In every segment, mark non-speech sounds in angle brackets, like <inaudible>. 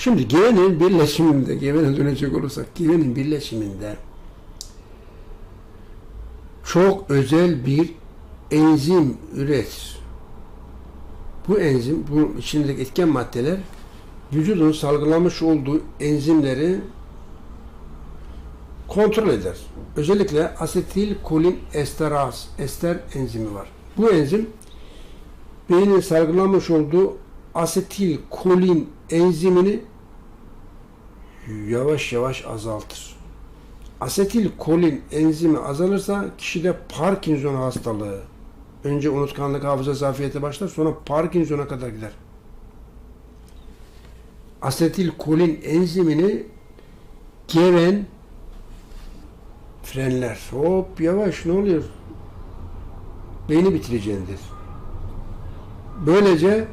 Şimdi gevenin birleşiminde, gevene dönecek olursak, gevenin birleşiminde çok özel bir enzim üretir. Bu enzim, bu içindeki etken maddeler vücudun salgılamış olduğu enzimleri kontrol eder. Özellikle asetilkolin esteraz, ester enzimi var. Bu enzim beynin salgılamış olduğu asetilkolin enzimini yavaş yavaş azaltır. Asetilkolin enzimi azalırsa kişide Parkinson hastalığı önce unutkanlık hafıza zafiyeti başlar sonra Parkinson'a kadar gider. Asetilkolin enzimini geven frenler. Hop yavaş ne oluyor? Beyni bitireceğindir. Böylece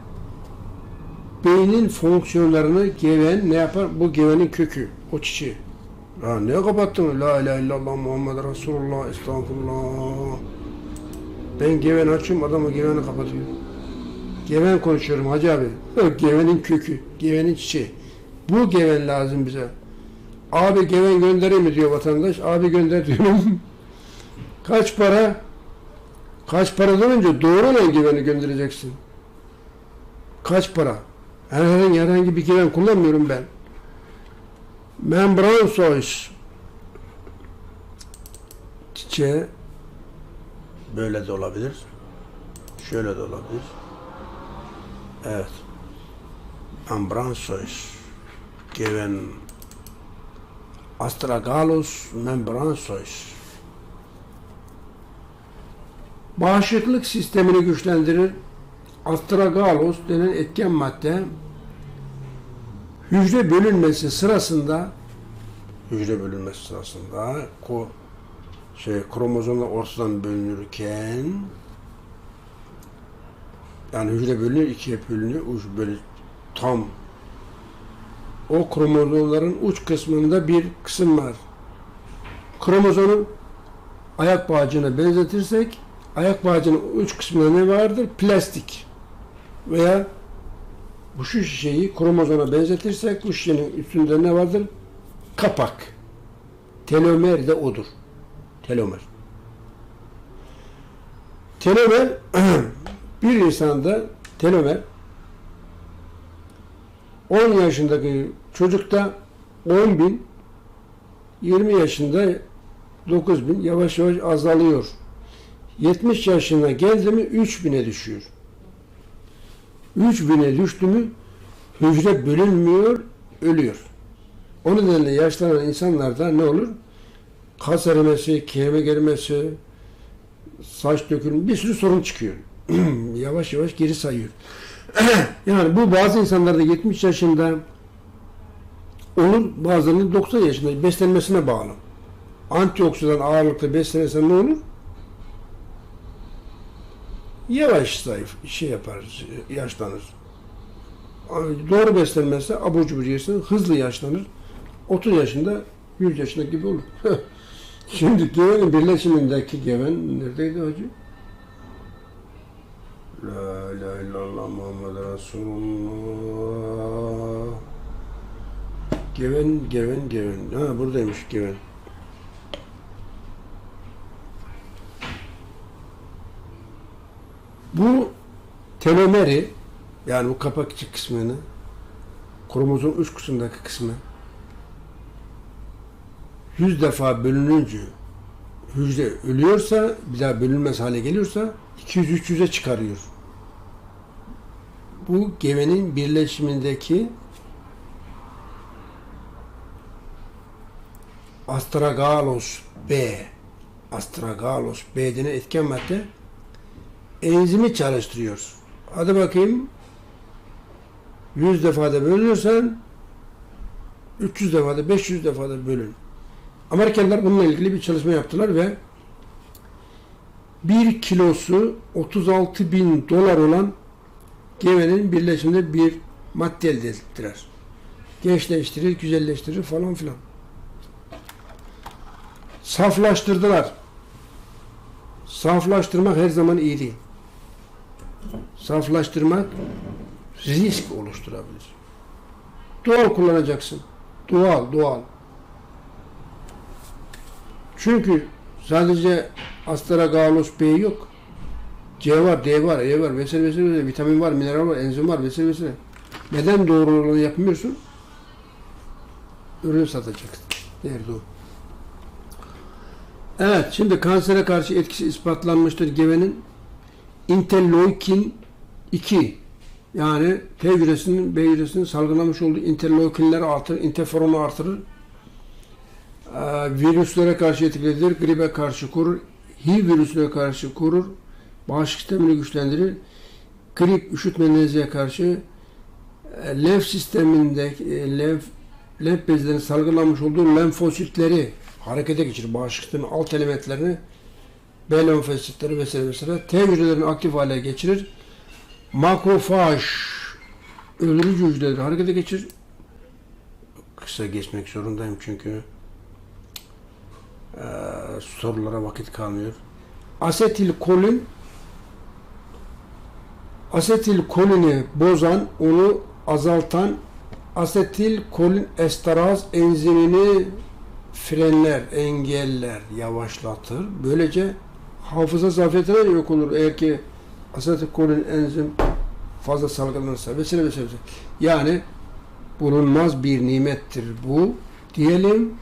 beynin fonksiyonlarını geven ne yapar? Bu gevenin kökü, o çiçeği. Ya ne kapattın? La ilahe illallah Muhammed Resulullah estağfurullah. Ben geven açıyorum adamı geveni kapatıyor. Geven konuşuyorum hacı abi. Gevenin kökü, gevenin çiçeği. Bu geven lazım bize. Abi geven göndereyim mi diyor vatandaş. Abi gönder diyorum. <laughs> Kaç para? Kaç paradan önce doğru olan geveni göndereceksin. Kaç para? Herhangi, herhangi bir geven kullanmıyorum ben. Membran soyuz. Çiçeği böyle de olabilir. Şöyle de olabilir. Evet. Membran soyuz. Geven Astragalus membransois. Bağışıklık sistemini güçlendirir. Astragalus denen etken madde hücre bölünmesi sırasında hücre bölünmesi sırasında ko, şey, kromozomlar ortadan bölünürken yani hücre bölünüyor, ikiye bölünüyor, uç böyle tam o kromozomların uç kısmında bir kısım var. Kromozomu ayak bağcığına benzetirsek ayak bağcığının uç kısmında ne vardır? Plastik. Veya bu şu şişeyi kromozoma benzetirsek bu şişenin üstünde ne vardır? Kapak. Telomer de odur. Telomer. Telomer <clears throat> bir insanda telomer 10 yaşındaki çocukta 10 bin, 20 yaşında 9 bin yavaş yavaş azalıyor. 70 yaşına geldi mi 3 bine düşüyor. 3 bine düştü mü hücre bölünmüyor, ölüyor. O nedenle yaşlanan insanlarda ne olur? Kas erimesi, keme gelmesi, saç dökülmesi bir sürü sorun çıkıyor. <clears throat> yavaş yavaş geri sayıyor. <clears throat> yani bu bazı insanlarda 70 yaşında olur, bazılarının 90 yaşında beslenmesine bağlı. Antioksidan ağırlıklı beslenirsen ne olur? Yavaş zayıf şey yapar, yaşlanır. Doğru beslenmezse abur cubur yersin, hızlı yaşlanır. 30 yaşında 100 yaşında gibi olur. Şimdi gevenin birleşimindeki geven neredeydi hacı? La ilahe illallah Muhammed Resulullah. Geven, geven, geven. Ha buradaymış geven. Bu telomeri yani bu kapakçı kısmını kromozom uç kısmındaki kısmı yüz defa bölününce hücre ölüyorsa bir daha bölünmez hale geliyorsa 200-300'e çıkarıyor. Bu gevenin birleşimindeki astragalos B astragalos B denen etken madde enzimi çalıştırıyor. Hadi bakayım 100 defada bölünürsen 300 defada 500 defada bölün. Amerikalılar bununla ilgili bir çalışma yaptılar ve bir kilosu 36 bin dolar olan gevenin birleşiminde bir madde elde ettiler. Gençleştirir, güzelleştirir falan filan. Saflaştırdılar. Saflaştırmak her zaman iyi değil. Saflaştırmak risk oluşturabilir. Doğal kullanacaksın. Doğal, doğal. Çünkü sadece astragalus B yok. C var, D var, E var, vesaire vesaire, vesaire. vitamin var, mineral var, enzim var, vesaire vesaire. Neden doğru olanı yapmıyorsun? Ürün satacaksın. Derdi o. Evet, şimdi kansere karşı etkisi ispatlanmıştır gevenin. Interleukin 2 yani T hücresinin B hücresinin salgılamış olduğu interleukinleri artırır, interferonu artırır. Ee, virüslere karşı etkilidir, gribe karşı korur, HIV virüsüne karşı korur, bağışıklık sistemini güçlendirir, grip, üşütme, nezleye karşı e, lenf sisteminde e, lenf, lenf bezlerinin salgılamış olduğu lenfositleri harekete geçirir. Bağışıklık sistemi alt elementlerini B lenfositleri vesaire vesaire T hücrelerini aktif hale geçirir. Makrofaj öldürücü hücreleri harekete geçirir. Kısa geçmek zorundayım çünkü eee, sorulara vakit kalmıyor. Asetilkolin asetilkolini bozan, onu azaltan asetilkolin esteraz enzimini frenler, engeller, yavaşlatır. Böylece hafıza zafiyetine de yok olur. Eğer ki asetilkolin enzim fazla salgılanırsa vesaire vesaire. Yani bulunmaz bir nimettir bu diyelim